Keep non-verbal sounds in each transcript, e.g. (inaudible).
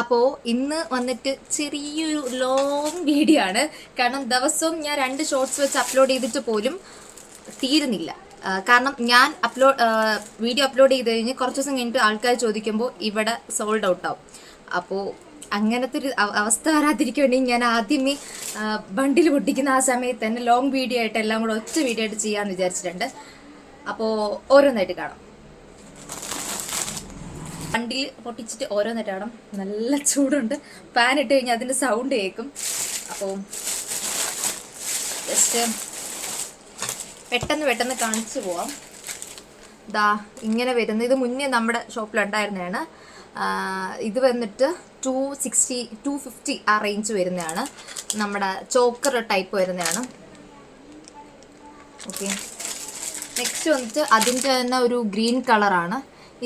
അപ്പോൾ ഇന്ന് വന്നിട്ട് ചെറിയൊരു ലോങ് വീഡിയോ ആണ്. കാരണം ദിവസവും ഞാൻ രണ്ട് ഷോർട്സ് വെച്ച് അപ്ലോഡ് ചെയ്തിട്ട് പോലും തീരുന്നില്ല. കാരണം ഞാൻ അപ്ലോഡ് വീഡിയോ അപ്ലോഡ് ചെയ്ത് കഴിഞ്ഞ് കുറച്ച് ദിവസം കഴിഞ്ഞിട്ട് ആൾക്കാർ ചോദിക്കുമ്പോൾ ഇവിടെ സോൾഡ് ഔട്ട് ആവും. അപ്പോൾ അങ്ങനത്തെ ഒരു അവസ്ഥ വരാതിരിക്കാൻ വേണ്ടി ഞാൻ ആദ്യമേ ബണ്ടിൽ പൊട്ടിക്കുന്ന ആ സമയത്ത് തന്നെ ലോങ് വീഡിയോ ആയിട്ട് എല്ലാം കൂടെ ഒറ്റ വീഡിയോ ആയിട്ട് ചെയ്യാമെന്ന് വിചാരിച്ചിട്ടുണ്ട്. അപ്പോൾ ഓരോന്നായിട്ട് കാണാം. വണ്ടിയിൽ പൊട്ടിച്ചിട്ട് ഓരോ കാണാം നല്ല ചൂടുണ്ട്. ഫാൻ ഇട്ട് കഴിഞ്ഞാൽ അതിന്റെ സൗണ്ട് കേൾക്കും അപ്പോൾ ജസ്റ്റ് പെട്ടെന്ന് പെട്ടെന്ന് കാണിച്ചു പോവാം. ദാ ഇങ്ങനെ വരുന്നത് ഇത് മുന്നേ നമ്മുടെ ഷോപ്പിലുണ്ടായിരുന്നതാണ് ഇത് വന്നിട്ട് ടു സിക്സ്റ്റി ടു ഫിഫ്റ്റി ആ റേഞ്ച് വരുന്നതാണ്. നമ്മുടെ ചോക്കർ ടൈപ്പ് വരുന്നതാണ്. ഓക്കെ നെക്സ്റ്റ് വന്നിട്ട് അതിന്റെ തന്നെ ഒരു ഗ്രീൻ കളറാണ്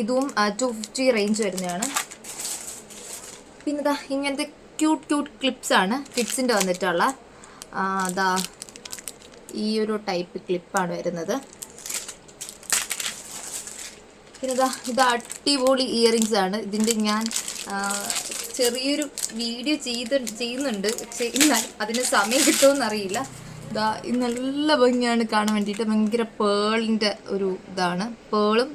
ഇതും ടു ഫിഫ്റ്റി റേഞ്ച് വരുന്നതാണ്. പിന്നെ ഇതാ ഇങ്ങനത്തെ ക്യൂട്ട് ക്യൂട്ട് ക്ലിപ്സ് ആണ് കിഡ്സിന്റെ വന്നിട്ടുള്ള. അതാ ഈ ഒരു ടൈപ്പ് ക്ലിപ്പാണ് വരുന്നത്. പിന്നെ ഇതാ ഇത് അടിപൊളി ഇയറിങ്സ് ആണ്. ഇതിന്റെ ഞാൻ ചെറിയൊരു വീഡിയോ ചെയ്ത് ചെയ്യുന്നുണ്ട്. പക്ഷേ എന്നാൽ അതിന് സമയം കിട്ടുമെന്ന് അറിയില്ല ഇതാ ഇത് നല്ല ഭംഗിയാണ് കാണാൻ വേണ്ടിയിട്ട്. ഭയങ്കര പേളിന്റെ ഒരു ഇതാണ്. പേളും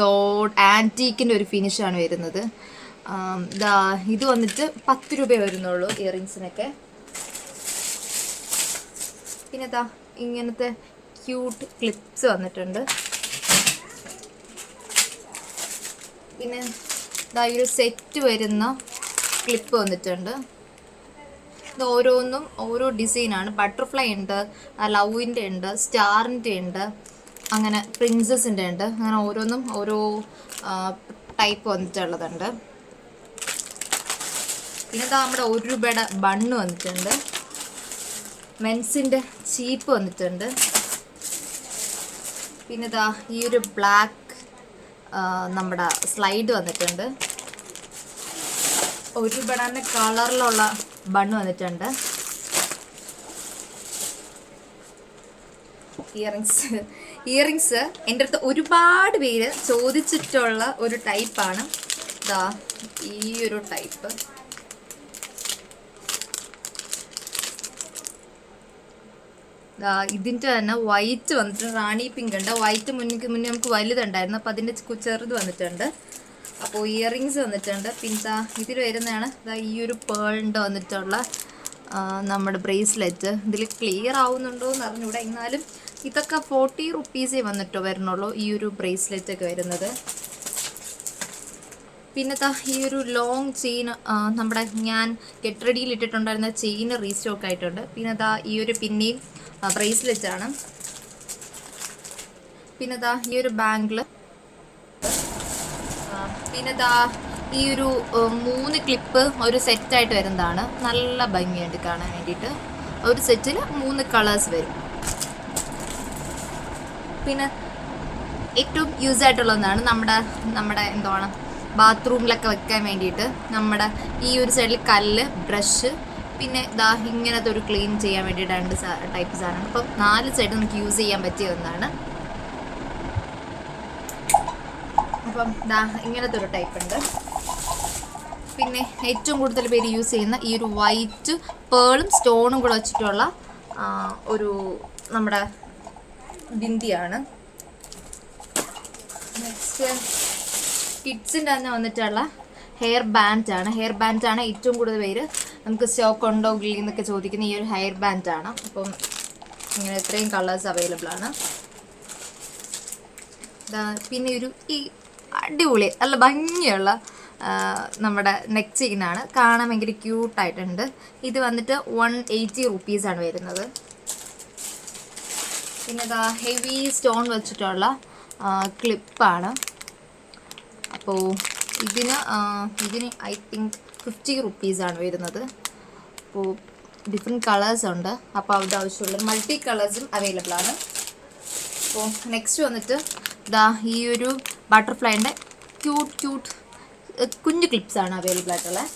ഗോഡ് ആന്റീക്കിന്റെ ഒരു ഫിനിഷാണ് വരുന്നത്. ദാ ഇത് വന്നിട്ട് പത്ത് രൂപ വരുന്നുള്ളൂ ഇയറിങ്സിനൊക്കെ പിന്നെ ദാ ഇങ്ങനത്തെ ക്യൂട്ട് ക്ലിപ്സ് വന്നിട്ടുണ്ട്. പിന്നെ ഇതാ ഈ ഒരു സെറ്റ് വരുന്ന ക്ലിപ്പ് വന്നിട്ടുണ്ട്. ഇത് ഓരോന്നും ഓരോ ഡിസൈനാണ് ബട്ടർഫ്ലൈ ഉണ്ട് ലവിന്റെ ഉണ്ട് സ്റ്റാറിന്റെ ഉണ്ട് അങ്ങനെ പ്രിൻസസിന്റെ ഉണ്ട്. അങ്ങനെ ഓരോന്നും ഓരോ ടൈപ്പ് വന്നിട്ടുള്ളതുണ്ട്. പിന്നെ ഇതാ നമ്മുടെ ഒരു രൂപയുടെ ബണ്ണ് വന്നിട്ടുണ്ട്. മെൻസിന്റെ ചീപ്പ് വന്നിട്ടുണ്ട്. പിന്നെ ഇതാ ഈ ഒരു ബ്ലാക്ക് നമ്മുടെ സ്ലൈഡ് വന്നിട്ടുണ്ട്. ഒരു ബണാന കളറിലുള്ള ബണ്ണ് വന്നിട്ടുണ്ട്. ഇയറിങ്സ് ഇയറിങ്സ് എന്റെ അടുത്ത് ഒരുപാട് പേര് ചോദിച്ചിട്ടുള്ള ഒരു ടൈപ്പാണ് ഇതാ ഈ ഒരു ടൈപ്പ് ദാ ഇതിന്റെ തന്നെ വൈറ്റ് വന്നിട്ട് റാണി പിങ്ക് ഉണ്ട്. വൈറ്റ് മുന്നിക്ക് മുന്നേ നമുക്ക് വലുതുണ്ടായിരുന്നു. അപ്പോൾ അതിന്റെ ചെറുത് വന്നിട്ടുണ്ട്. അപ്പോൾ ഇയറിങ്സ് വന്നിട്ടുണ്ട്. പിന്നെ ഇതിൽ വരുന്നതാണ്. ദാ ഈ ഒരു പേളിന്റെ വന്നിട്ടുള്ള നമ്മുടെ ബ്രേസ്ലെറ്റ് ഇതിൽ ക്ലിയർ ആവുന്നുണ്ടോ എന്ന് അറിഞ്ഞൂടെ. എന്നാലും ഇതൊക്കെ ഫോർട്ടി റുപ്പീസേ വന്നിട്ടോ വരുന്നുള്ളൂ ഈ ഒരു ബ്രേസ്ലെറ്റ് ഒക്കെ വരുന്നത്. പിന്നത്തെ ഈ ഒരു ലോങ് ചെയിൻ നമ്മുടെ ഞാൻ ഗെറ്റ് റെഡിയിൽ ഇട്ടിട്ടുണ്ടായിരുന്ന ചെയിൻ റീസ്റ്റോക്ക് ആയിട്ടുണ്ട്. പിന്നെ ദാ ഈ ഒരു പിന്നെയും ബ്രേസ്ലെറ്റ് ആണ്. പിന്നെ ദാ ഈ ഒരു ബാങ്കിൾ പിന്നെ ദാ ഈ ഒരു മൂന്ന് ക്ലിപ്പ് ഒരു സെറ്റായിട്ട് വരുന്നതാണ്. നല്ല ഭംഗിയായിട്ട് കാണാൻ വേണ്ടിയിട്ട്. ഒരു സെറ്റിൽ മൂന്ന് കളേഴ്സ് വരും. പിന്നെ ഏറ്റവും യൂസ് ആയിട്ടുള്ള ഒന്നാണ് നമ്മുടെ നമ്മുടെ എന്താണ് ബാത്റൂമിലൊക്കെ വെക്കാൻ വേണ്ടിയിട്ട് നമ്മുടെ ഈ ഒരു സൈഡിൽ കല്ല് ബ്രഷ് പിന്നെ ഇതാ ഇങ്ങനത്തെ ഒരു ക്ലീൻ ചെയ്യാൻ വേണ്ടിയിട്ട് രണ്ട് ടൈപ്പ് സാധനമാണ് അപ്പം നാല് സൈഡ് നമുക്ക് യൂസ് ചെയ്യാൻ പറ്റിയ ഒന്നാണ്. അപ്പം ഇതാ ഇങ്ങനത്തെ ഒരു ടൈപ്പ് ഉണ്ട്. പിന്നെ ഏറ്റവും കൂടുതൽ പേര് യൂസ് ചെയ്യുന്ന ഈ ഒരു വൈറ്റ് പേളും സ്റ്റോണും കൂടെ വെച്ചിട്ടുള്ള ഒരു നമ്മുടെ ബിന്ദിയാണ്. നെക്സ്റ്റ് കിഡ്സിന്റെ തന്നെ വന്നിട്ടുള്ള ഹെയർ ബാൻഡ് ആണ്. ഹെയർ ബാൻഡ് ആണ് ഏറ്റവും കൂടുതൽ പേര് നമുക്ക് സ്റ്റോക്ക് ഉണ്ടോ ഗ്ലീ എന്നൊക്കെ ചോദിക്കുന്ന ഈ ഒരു ഹെയർ ബാൻഡ് ആണ്. അപ്പം ഇങ്ങനെ ഇത്രയും കളേഴ്സ് അവൈലബിൾ ആണ്. പിന്നെ ഒരു ഈ അടിപൊളി നല്ല ഭംഗിയുള്ള നമ്മുടെ നെക്ക് ചെയിനാണ് കാണാൻ ഭയങ്കര ക്യൂട്ടായിട്ടുണ്ട് ഇത് വന്നിട്ട് വൺ എയ്റ്റി റുപ്പീസാണ് വരുന്നത്. പിന്നെ ഇതാ ഹെവി സ്റ്റോൺ വെച്ചിട്ടുള്ള ക്ലിപ്പാണ് അപ്പോൾ ഇതിന് ഇതിന് ഐ തിങ്ക് ഫിഫ്റ്റി റുപ്പീസാണ് വരുന്നത്. അപ്പോൾ ഡിഫറെന്റ് കളേഴ്സ് ഉണ്ട്. അപ്പോൾ അവിടെ ആവശ്യമുള്ള മൾട്ടി കളേഴ്സും അവൈലബിൾ ആണ്. അപ്പോൾ നെക്സ്റ്റ് വന്നിട്ട് ഇതാ ഈ ഒരു ബട്ടർഫ്ലൈന്റെ ക്യൂട്ട് ക്യൂട്ട് കുഞ്ഞു ക്ലിപ്സാണ് അവൈലബിൾ ആയിട്ടുള്ളത്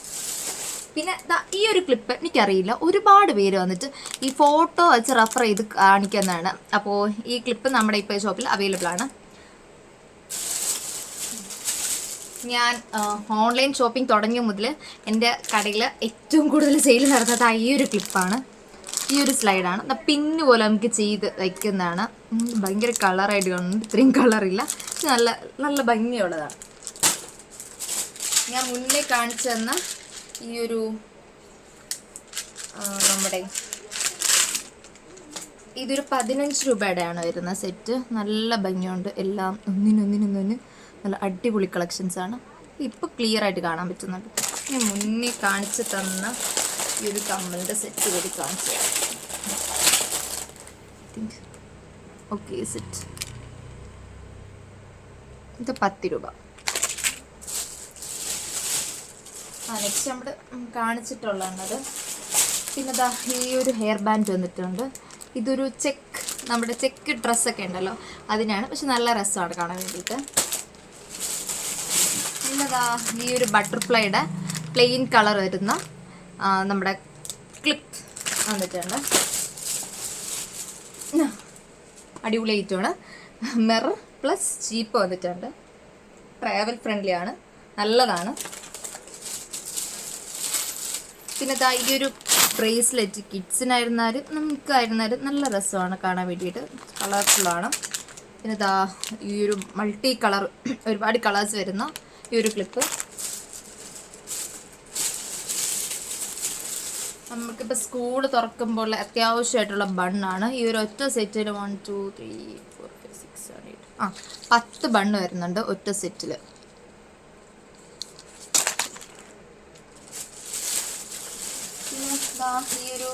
പിന്നെ ഈ ഒരു ക്ലിപ്പ് എനിക്കറിയില്ല. ഒരുപാട് പേര് വന്നിട്ട് ഈ ഫോട്ടോ വെച്ച് റെഫർ ചെയ്ത് കാണിക്കുന്നതാണ്. അപ്പോൾ ഈ ക്ലിപ്പ് നമ്മുടെ ഇപ്പോൾ ഷോപ്പിൽ അവൈലബിൾ ആണ്. ഞാൻ ഓൺലൈൻ ഷോപ്പിംഗ് തുടങ്ങിയ മുതൽ എന്റെ കടയിൽ ഏറ്റവും കൂടുതൽ സെയിൽ നടന്നത് ഈ ഒരു ക്ലിപ്പാണ് ഈ ഒരു സ്ലൈഡാണ് പിന്ന് പോലെ നമുക്ക് ചെയ്ത് വയ്ക്കുന്നതാണ് ഭയങ്കര കളറായിട്ട് കാണുന്നുണ്ട്. ഇത്രയും കളറില്ല നല്ല നല്ല ഭംഗിയുള്ളതാണ്. ഞാൻ മുന്നേ കാണിച്ചു തന്ന ഈ ഒരു നമ്മുടെ ഇതൊരു പതിനഞ്ച് രൂപയുടെയാണ് വരുന്ന സെറ്റ്. നല്ല ഭംഗിയുണ്ട്. എല്ലാം ഒന്നിനൊന്നിനൊന്നിന് നല്ല അടിപൊളി കളക്ഷൻസ് ആണ്. ഇപ്പോൾ ക്ലിയർ ആയിട്ട് കാണാൻ പറ്റുന്നുണ്ട്. ഞാൻ മുന്നേ കാണിച്ചു തന്ന ഈ ഒരു കമ്മലിന്റെ സെറ്റ് കൂടി കാണിച്ചു ഓക്കെ സെറ്റ് ഇത് പത്ത് രൂപ ആ നെക്സ്റ്റ് നമ്മൾ കാണിച്ചിട്ടുള്ളത് പിന്നെ ദാ ഈ ഒരു ഹെയർ ബാൻഡ് വന്നിട്ടുണ്ട്. ഇതൊരു ചെക്ക് നമ്മുടെ ചെക്ക് ഡ്രസ്സൊക്കെ ഉണ്ടല്ലോ അതിനാണ്. പക്ഷെ നല്ല രസമാണ് കാണാൻ വേണ്ടിയിട്ട്. പിന്നെ ദാ ഈ ഒരു ബട്ടർഫ്ലൈയുടെ പ്ലെയിൻ കളർ വരുന്ന നമ്മുടെ ക്ലിപ്പ് വന്നിട്ടുണ്ട്. അടിപൊളി ഐറ്റമാണ് മിറർ പ്ലസ് ചീപ്പ് വന്നിട്ടുണ്ട്. ട്രാവൽ ഫ്രണ്ട്ലി ആണ്. നല്ലതാണ്. പിന്നെ ഇതാ ഈ ഒരു ബ്രേസ്ലെറ്റ് കിഡ്സിനായിരുന്നാലും നമുക്കായിരുന്നാലും നല്ല രസമാണ് കാണാൻ വേണ്ടിയിട്ട്. കളർഫുള്ളാണ്. പിന്നെ ഇതാ ഈ ഒരു മൾട്ടി കളർ (clears throat) ഒരുപാട് കളേഴ്സ് വരുന്ന ഈ ഒരു ക്ലിപ്പ്. നമുക്കിപ്പോൾ സ്കൂൾ തുറക്കുമ്പോൾ അത്യാവശ്യമായിട്ടുള്ള ബണ്ണാണ്. ഈ ഒരു ഒറ്റ സെറ്റിൽ one two three four five six seven eight ആ പത്ത് ബണ്ണ് വരുന്നുണ്ട് ഒറ്റ സെറ്റിൽ ദാ ഈ ഒരു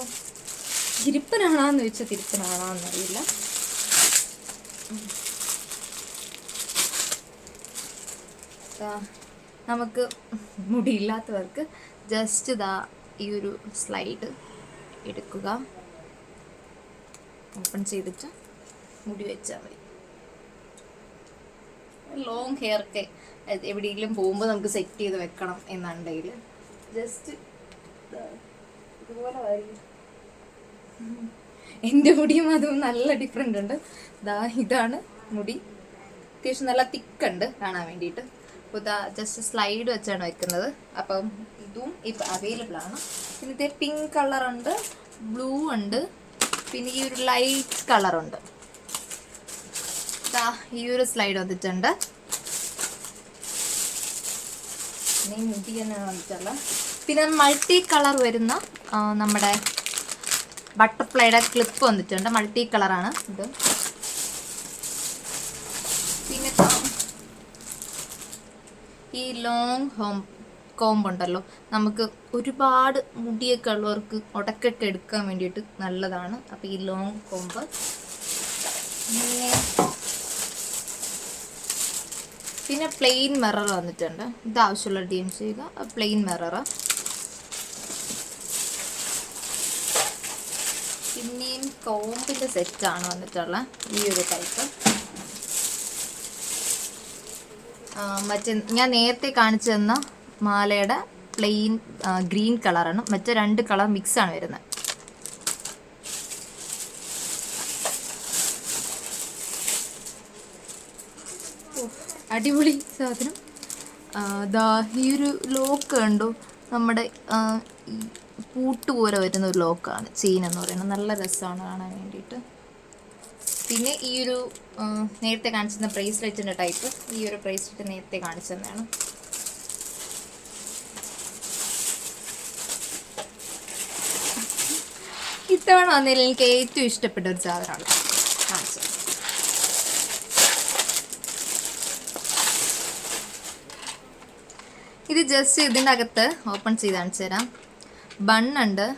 തിരുപ്പനാണാന്ന് ചോദിച്ചാൽ തിരുപ്പനാണാന്നറിയില്ല നമുക്ക് മുടിയില്ലാത്തവർക്ക് ജസ്റ്റ് ഇതാ ഈ ഒരു സ്ലൈഡ് എടുക്കുക. ഓപ്പൺ ചെയ്തിട്ട് മുടി വെച്ചാൽ മതി. ലോങ് ഹെയർ ഒക്കെ എവിടെയെങ്കിലും പോകുമ്പോൾ നമുക്ക് സെറ്റ് ചെയ്ത് വെക്കണം എന്നുണ്ടെങ്കിൽ. ജസ്റ്റ്. എന്റെ മുടിയും അതും നല്ല ഡിഫറെന്റ് ഉണ്ട്. ദാ ഇതാണ് മുടി. അത്യാവശ്യം നല്ല തിക്കുണ്ട് കാണാൻ വേണ്ടിയിട്ട്. അപ്പോൾ ഇതാ ജസ്റ്റ് സ്ലൈഡ് വെച്ചാണ് വെക്കുന്നത്. അപ്പം ഇതും ഇപ്പം അവൈലബിൾ ആണ്. പിന്നെ ഇതേ പിങ്ക് കളറുണ്ട് ബ്ലൂ ഉണ്ട് പിന്നെ ഈ ഒരു ലൈറ്റ് കളറുണ്ട് ഈ ഒരു സ്ലൈഡ് വന്നിട്ടുണ്ട്. മുടി എന്നാണ് വന്നിട്ടുള്ള പിന്നെ മൾട്ടി കളർ വരുന്ന നമ്മുടെ ബട്ടർഫ്ലൈയുടെ ക്ലിപ്പ് വന്നിട്ടുണ്ട്. മൾട്ടി കളറാണ് ഇത്. പിന്നെ ഈ ലോങ് ഹോം കോംബ് ഉണ്ടല്ലോ. നമുക്ക് ഒരുപാട് മുടിയൊക്കെ ഉള്ളവർക്ക് ഉടക്കൊക്കെ എടുക്കാൻ വേണ്ടിയിട്ട് നല്ലതാണ്. അപ്പോൾ ഈ ലോങ് കോംബ് പിന്നെ പ്ലെയിൻ മിറർ വന്നിട്ടുണ്ട്. ഇത് ആവശ്യമുള്ള ഡി ചെയ്യുക. പ്ലെയിൻ മിറർ പിന്നെയും കോമ്പിന്റെ സെറ്റാണ് വന്നിട്ടുള്ള ഈ ഒരു ടൈപ്പ്. മറ്റേ ഞാൻ നേരത്തെ കാണിച്ചു തന്ന മാലയുടെ പ്ലെയിൻ ഗ്രീൻ കളറാണ്. മറ്റേ രണ്ട് കളർ മിക്സ് ആണ് വരുന്നത് അടിപൊളി സാധനം. ദാ ഈ ഒരു ലോക്ക് കണ്ടു? നമ്മുടെ പൂട്ട് പോലെ വരുന്ന ഒരു ലോക്കാണ് ചെയിൻ എന്ന് പറയുന്നത്. നല്ല രസമാണ് കാണാൻ വേണ്ടിയിട്ട്. പിന്നെ ഈ ഒരു നേരത്തെ കാണിച്ചിരുന്ന ബ്രേസ്ലെറ്റിന്റെ ടൈപ്പ് ഈ ഒരു ബ്രേസ്ലെറ്റ് നേരത്തെ കാണിച്ചതാണ് ഇത്തവണ വന്നതിൽ എനിക്ക് ഏറ്റവും ഇഷ്ടപ്പെട്ട ഒരു സാധനമാണ് ഇത് ജസ്റ്റ് ഇതിന്റെ അകത്ത് ഓപ്പൺ ചെയ്ത് കാണിച്ചു തരാം. ബണ്ണുണ്ട്.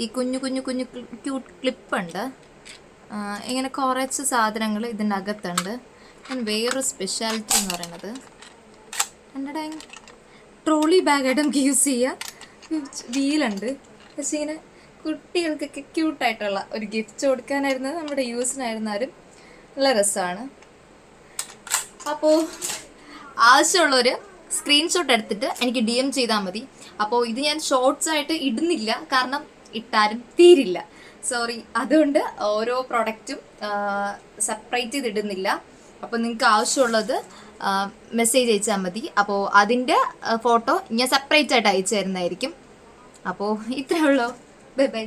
ഈ കുഞ്ഞു കുഞ്ഞു കുഞ്ഞു ക്യൂട്ട് ക്ലിപ്പുണ്ട്. ഇങ്ങനെ കുറച്ച് സാധനങ്ങൾ ഇതിന്റെ അകത്തുണ്ട് വേറൊരു സ്പെഷ്യാലിറ്റി എന്ന് പറയുന്നത്. എന്റെ ട്രോളി ബാഗായിട്ട് നമുക്ക് യൂസ് ചെയ്യാം. വീലുണ്ട്. പക്ഷേ ഇങ്ങനെ കുട്ടികൾക്കൊക്കെ ക്യൂട്ടായിട്ടുള്ള ഒരു ഗിഫ്റ്റ് കൊടുക്കാനായിരുന്നു നമ്മുടെ യൂസിനായിരുന്നാലും നല്ല രസമാണ്. അപ്പോൾ ആവശ്യമുള്ളവർ സ്ക്രീൻഷോട്ട് എടുത്തിട്ട് എനിക്ക് ഡി എം ചെയ്താൽ മതി. അപ്പോൾ ഇത് ഞാൻ ഷോർട്സ് ആയിട്ട് ഇടുന്നില്ല. കാരണം ഇട്ടാലും തീരില്ല. സോറി അതുകൊണ്ട് ഓരോ പ്രൊഡക്റ്റും സെപ്പറേറ്റ് ചെയ്ത് ഇടുന്നില്ല അപ്പോൾ നിങ്ങൾക്ക് ആവശ്യമുള്ളത് മെസ്സേജ് അയച്ചാൽ മതി. അപ്പോൾ അതിന്റെ ഫോട്ടോ ഞാൻ സെപ്പറേറ്റ് ആയിട്ട് അയച്ചു തരുന്നതായിരിക്കും. അപ്പോൾ ഇത്രയേ ഉള്ളൂ. Bye bye